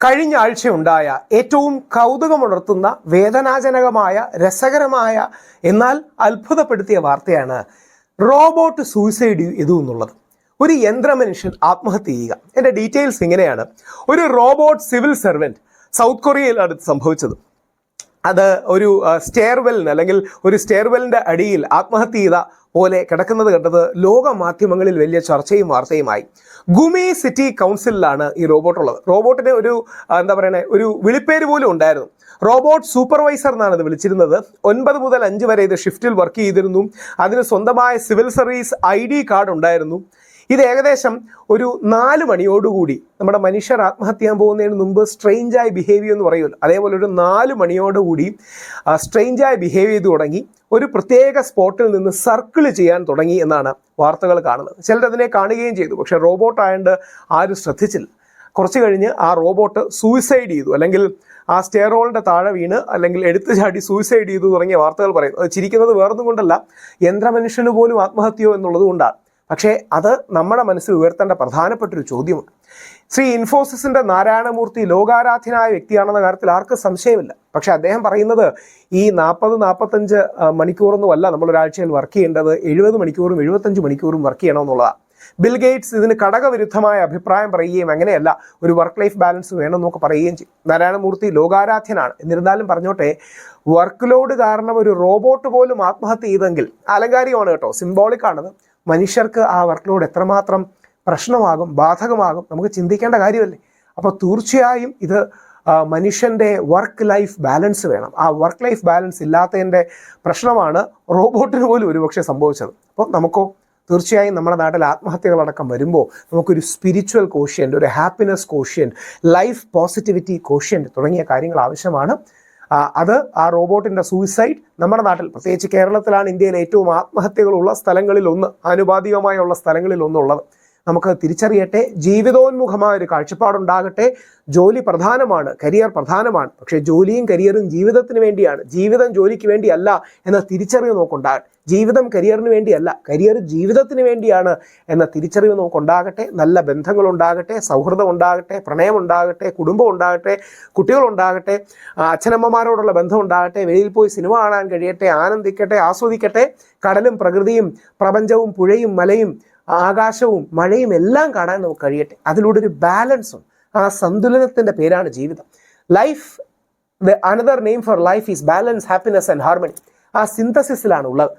കഴിഞ്ഞ ആഴ്ച ഉണ്ടായ ഏറ്റവും കൗതുകമുണർത്തുന്ന വേദനാജനകമായ രസകരമായ എന്നാൽ അത്ഭുതപ്പെടുത്തിയ വാർത്തയാണ് റോബോട്ട് സൂയിസൈഡ് ചെയ്തു എന്നുള്ളത്. ഒരു യന്ത്രമനുഷ്യൻ ആത്മഹത്യ ചെയ്യുക. എന്റെ ഡീറ്റെയിൽസ് ഇങ്ങനെയാണ്. ഒരു റോബോട്ട് സിവിൽ സർവന്റ് സൗത്ത് കൊറിയയിലാണ് ഇത് സംഭവിച്ചത്. അത് ഒരു സ്റ്റെയർവെല്ലിന് അല്ലെങ്കിൽ ഒരു സ്റ്റെയർവെല്ലിന്റെ അടിയിൽ ആത്മഹത്യ ചെയ്ത പോലെ കിടക്കുന്നത് കണ്ടത് ലോക മാധ്യമങ്ങളിൽ വലിയ ചർച്ചയും വാർത്തയുമായി. ഗുമി സിറ്റി കൗൺസിലിലാണ് ഈ റോബോട്ട് ഉള്ളത്. റോബോട്ടിന് ഒരു എന്താ പറയുന്നത് ഒരു വിളിപ്പേര് പോലും ഉണ്ടായിരുന്നു. റോബോട്ട് സൂപ്പർവൈസർ എന്നാണ് ഇത് വിളിച്ചിരുന്നത്. ഒൻപത് മുതൽ അഞ്ച് വരെ ഇത് ഷിഫ്റ്റിൽ വർക്ക് ചെയ്തിരുന്നു. അതിന് സ്വന്തമായ civil service I D card ഉണ്ടായിരുന്നു. ഇത് ഏകദേശം ഒരു നാല് മണിയോടുകൂടി നമ്മുടെ മനുഷ്യർ ആത്മഹത്യ പോകുന്നതിന് മുമ്പ് സ്ട്രെയിഞ്ചായ ബിഹേവ് ചെയ്യുമെന്ന് പറയുമല്ലോ. അതേപോലെ ഒരു നാല് മണിയോടുകൂടി സ്ട്രെയിഞ്ചായ ബിഹേവ് ചെയ്ത് തുടങ്ങി ഒരു പ്രത്യേക സ്പോട്ടിൽ നിന്ന് സർക്കിൾ ചെയ്യാൻ തുടങ്ങി എന്നാണ് വാർത്തകൾ കാണുന്നത്. ചിലരതിനെ കാണുകയും ചെയ്തു. പക്ഷേ റോബോട്ട് ആയതുകൊണ്ട് ആരും ശ്രദ്ധിച്ചില്ല. കുറച്ച് കഴിഞ്ഞ് ആ റോബോട്ട് സൂയിസൈഡ് ചെയ്തു. അല്ലെങ്കിൽ ആ സ്റ്റെയറോളിന്റെ താഴെ വീണ് അല്ലെങ്കിൽ എടുത്തു ചാടി സൂയിസൈഡ് ചെയ്തു തുടങ്ങിയ വാർത്തകൾ പറയുന്നു. അത് ചിരിക്കുന്നത് വേറൊന്നും കൊണ്ടല്ല യന്ത്രമനുഷ്യന് പോലും ആത്മഹത്യയോ എന്നുള്ളത് കൊണ്ടാണ്. പക്ഷേ അത് നമ്മുടെ മനസ്സിൽ ഉയർത്തേണ്ട പ്രധാനപ്പെട്ട ഒരു ചോദ്യമാണ്. ശ്രീ ഇൻഫോസിസിന്റെ നാരായണമൂർത്തി ലോകാരാധ്യനായ വ്യക്തിയാണെന്ന കാര്യത്തിൽ ആർക്കും സംശയമില്ല. പക്ഷെ അദ്ദേഹം പറയുന്നത് ഈ നാൽപ്പത് നാൽപ്പത്തഞ്ച് മണിക്കൂറൊന്നും അല്ല നമ്മൾ ഒരാഴ്ചയിൽ വർക്ക് ചെയ്യേണ്ടത്. എഴുപത് മണിക്കൂറും എഴുപത്തഞ്ച് മണിക്കൂറും വർക്ക് ചെയ്യണമെന്നുള്ളതാണ് ബിൽ ഗേറ്റ്സ് ഇതിന് ഘടകവിരുദ്ധമായ അഭിപ്രായം പറയുകയും അങ്ങനെയല്ല ഒരു വർക്ക് ലൈഫ് ബാലൻസ് വേണമെന്നൊക്കെ പറയുകയും ചെയ്യും. നാരായണമൂർത്തി ലോകാരാധ്യനാണ്. എന്നിരുന്നാലും പറഞ്ഞോട്ടെ വർക്ക് ലോഡ് കാരണം ഒരു റോബോട്ട് പോലും ആത്മഹത്യ ചെയ്തെങ്കിൽ അലങ്കാരികമാണ് കേട്ടോ സിംബോളിക് ആണത്. മനുഷ്യർക്ക് ആ വർക്ക് ലോഡ് എത്രമാത്രം പ്രശ്നമാകും ബാധകമാകും നമുക്ക് ചിന്തിക്കേണ്ട കാര്യമല്ലേ? അപ്പോൾ തീർച്ചയായും ഇത് മനുഷ്യന്റെ വർക്ക് ലൈഫ് ബാലൻസ് വേണം. ആ വർക്ക് ലൈഫ് ബാലൻസ് ഇല്ലാത്തതിന്റെ പ്രശ്നമാണ് റോബോട്ടിന് പോലും ഒരുപക്ഷെ സംഭവിച്ചത്. അപ്പോൾ നമുക്കോ തീർച്ചയായും നമ്മുടെ നാട്ടിൽ ആത്മഹത്യകളടക്കം വരുമ്പോൾ നമുക്കൊരു സ്പിരിച്വൽ കോഷ്യന്റ് ഒരു happiness quotient life positivity quotient തുടങ്ങിയ കാര്യങ്ങൾ ആവശ്യമാണ്. അത് ആ റോബോട്ടിന്റെ സൂയിസൈഡ് നമ്മുടെ നാട്ടിൽ പ്രത്യേകിച്ച് കേരളത്തിലാണ് ഇന്ത്യയിൽ ഏറ്റവും ആത്മഹത്യകളുള്ള സ്ഥലങ്ങളിൽ ഒന്ന് ആനുപാതികമായുള്ള സ്ഥലങ്ങളിൽ ഒന്നുള്ളത് നമുക്ക് തിരിച്ചറിയട്ടെ. ജീവിതോന്മുഖമായ ഒരു കാഴ്ചപ്പാടുണ്ടാകട്ടെ. ജോലി പ്രധാനമാണ് കരിയർ പ്രധാനമാണ്. പക്ഷേ ജോലിയും കരിയറും ജീവിതത്തിന് വേണ്ടിയാണ്. ജീവിതം ജോലിക്ക് വേണ്ടിയല്ല എന്ന തിരിച്ചറിവ് നോക്കുണ്ടാകട്ടെ ജീവിതം കരിയറിന് വേണ്ടിയല്ല കരിയർ ജീവിതത്തിന് വേണ്ടിയാണ് എന്ന തിരിച്ചറിവ് നമുക്കുണ്ടാകട്ടെ. നല്ല ബന്ധങ്ങൾ ഉണ്ടാകട്ടെ സൗഹൃദം ഉണ്ടാകട്ടെ പ്രണയം ഉണ്ടാകട്ടെ കുടുംബം ഉണ്ടാകട്ടെ കുട്ടികളുണ്ടാകട്ടെ അച്ഛനമ്മമാരോടുള്ള ബന്ധം ഉണ്ടാകട്ടെ വെളിയിൽ പോയി സിനിമ കാണാൻ കഴിയട്ടെ ആനന്ദിക്കട്ടെ ആസ്വദിക്കട്ടെ കടലും പ്രകൃതിയും പ്രപഞ്ചവും പുഴയും മലയും ആകാശവും മഴയും എല്ലാം കാണാൻ നമുക്ക് കഴിയട്ടെ. അതിലൂടെ ഒരു ബാലൻസും ആ സന്തുലനത്തിന്റെ പേരാണ് ജീവിതം. Life the another name for life is balance happiness and harmony ആ സിന്തസിസിലാണ് ഉള്ളത്.